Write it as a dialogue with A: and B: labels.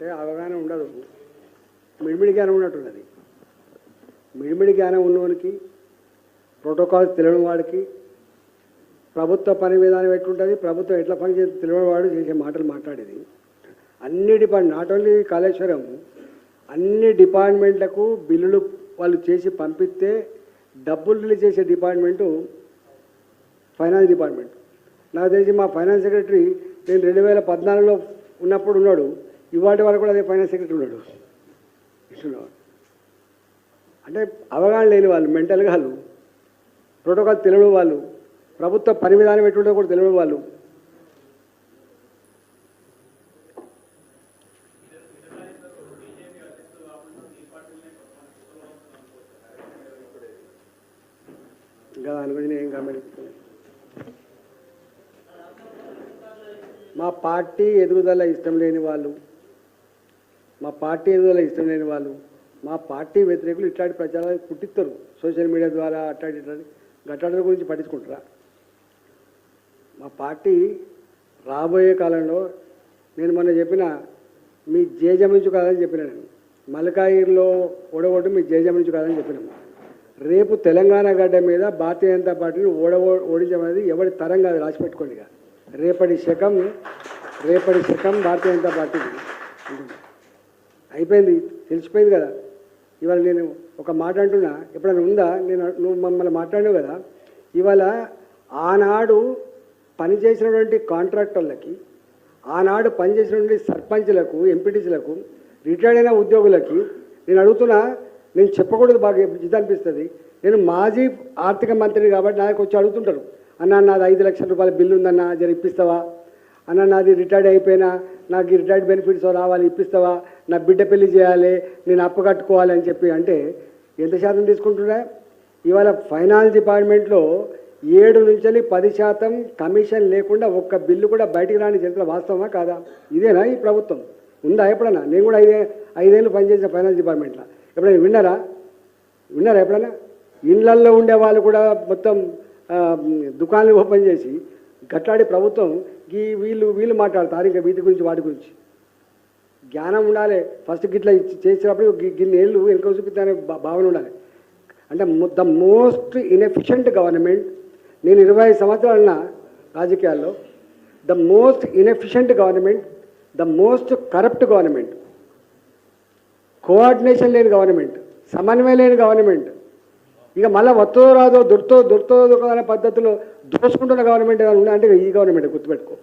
A: అంటే అవగాహన ఉండదు. మిడిమిడి జ్ఞానం ఉన్నట్టున్నది. మిడిమిడి జ్ఞానం ఉన్నవానికి ప్రోటోకాల్ తెలియని వాడికి ప్రభుత్వ పని విధానం ఎట్లుంటుంది ప్రభుత్వం ఎట్లా పని చేసి తెలియని వాడు చేసే మాటలు మాట్లాడేది. అన్ని డిపార్ట్మెంట్ నాట్ ఓన్లీ కాళేశ్వరం అన్ని డిపార్ట్మెంట్లకు బిల్లులు వాళ్ళు చేసి పంపిస్తే డబ్బులు రిలీజ్ చేసే డిపార్ట్మెంటు ఫైనాన్స్ డిపార్ట్మెంట్. నాకు తెలిసి మా ఫైనాన్స్ సెక్రటరీ నేను రెండు వేల పద్నాలుగులో ఉన్నప్పుడు ఉన్నాడు. ఇవాటి వరకు కూడా అదే ఫైనాన్స్ సెక్రటరీ ఉన్నాడు. ఇస్తున్నాడు అంటే అవగాహన లేని వాళ్ళు మెంటల్గా వాళ్ళు ప్రోటోకాల్ తెలియని వాళ్ళు ప్రభుత్వ పని విధానం ఎటుండో కూడా తెలియని వాళ్ళు. ఇంకా దాని గురించి నేను ఏం గమనించలేదు మా పార్టీ ఎదుగుదల ఇష్టం లేని వాళ్ళు మా పార్టీ ఎదుగుదల ఇష్టం లేని వాళ్ళు మా పార్టీ వ్యతిరేకులు ఇట్లాంటి ప్రచారాలు పుట్టిస్తారు సోషల్ మీడియా ద్వారా అట్లాంటి ఇట్లాంటి గట్టాడల గురించి పట్టించుకుంటారా? మా పార్టీ రాబోయే కాలంలో నేను మొన్న చెప్పిన మీ జేజమించు కాదని చెప్పిన నేను. మలకాయిలో ఓడగొట్టు మీ జేజమించు కాదని చెప్పినాము రేపు తెలంగాణ గడ్డ మీద భారతీయ జనతా పార్టీని ఓడ ఓడించడం అనేది ఎవరి తరం కాదు రాసి పెట్టుకోండి రేపటి శకం రేపటి శకం భారతీయ జనతా పార్టీ ఉంటుంది అయిపోయింది తెలిసిపోయింది కదా. ఇవాళ నేను ఒక మాట అంటున్నా ఎప్పుడైనా ఉందా? నేను నువ్వు మమ్మల్ని మాట్లాడావు కదా. ఇవాళ ఆనాడు పనిచేసినటువంటి కాంట్రాక్టర్లకి ఆనాడు పనిచేసినటువంటి సర్పంచ్లకు ఎంపీటీసీలకు రిటైర్డ్ అయిన ఉద్యోగులకి నేను అడుగుతున్నా నేను చెప్పకూడదు బాగా ఇది అనిపిస్తుంది. నేను మాజీ ఆర్థిక మంత్రిని కాబట్టి నాకు వచ్చి అడుగుతుంటారు. అన్న నాది ఐదు లక్షల రూపాయల బిల్లు ఉందన్న జర ఇప్పిస్తావా? అన్న నాది రిటైర్డ్ అయిపోయినా నాకు రిటైర్డ్ బెనిఫిట్స్ రావాలి ఇప్పిస్తావా? నా బిడ్డ పెళ్ళి చేయాలి నేను అప్పు కట్టుకోవాలి అని చెప్పి అంటే ఎంత శాతం తీసుకుంటున్నా? ఇవాళ ఫైనాన్స్ డిపార్ట్మెంట్లో ఏడు నుంచి పది శాతం కమిషన్ లేకుండా ఒక్క బిల్లు కూడా బయటికి రాని జంతువుల వాస్తవమా కాదా? ఇదేనా ఈ ప్రభుత్వం? ఉందా ఎప్పుడన్నా? నేను కూడా ఐదే ఐదేళ్ళు పనిచేసిన ఫైనాన్స్ డిపార్ట్మెంట్లో. ఎప్పుడైనా విన్నారా? విన్నారా ఎప్పుడైనా ఇండ్లల్లో ఉండే వాళ్ళు కూడా మొత్తం దుకాణాలు ఓపెన్ చేసి గట్లాడే ప్రభుత్వం ఈ వీళ్ళు వీళ్ళు మాట్లాడతారు ఇంకా వీటి గురించి వాటి గురించి. జ్ఞానం ఉండాలి. ఫస్ట్ గిట్లా ఇచ్చి చేసినప్పుడు గి- గిన్ని ఏళ్ళు వెనుక చూపిద్దానే భావన ఉండాలి. అంటే ద మోస్ట్ ఇన్ఎఫిషియంట్ గవర్నమెంట్ నేను ఇరవై ఐదు రాజకీయాల్లో. The most inefficient government the most corrupt government. Coordination లేని గవర్నమెంట్ సమన్వయం లేని గవర్నమెంట్. ఇక మళ్ళీ వత్తో రాదో దొరుకుతో దొరుకుతో దొరకదనే పద్ధతిలో దోసుకుంటున్న గవర్నమెంట్ ఏదైనా ఉందా? అంటే ఈ గవర్నమెంట్ గుర్తుపెట్టుకో.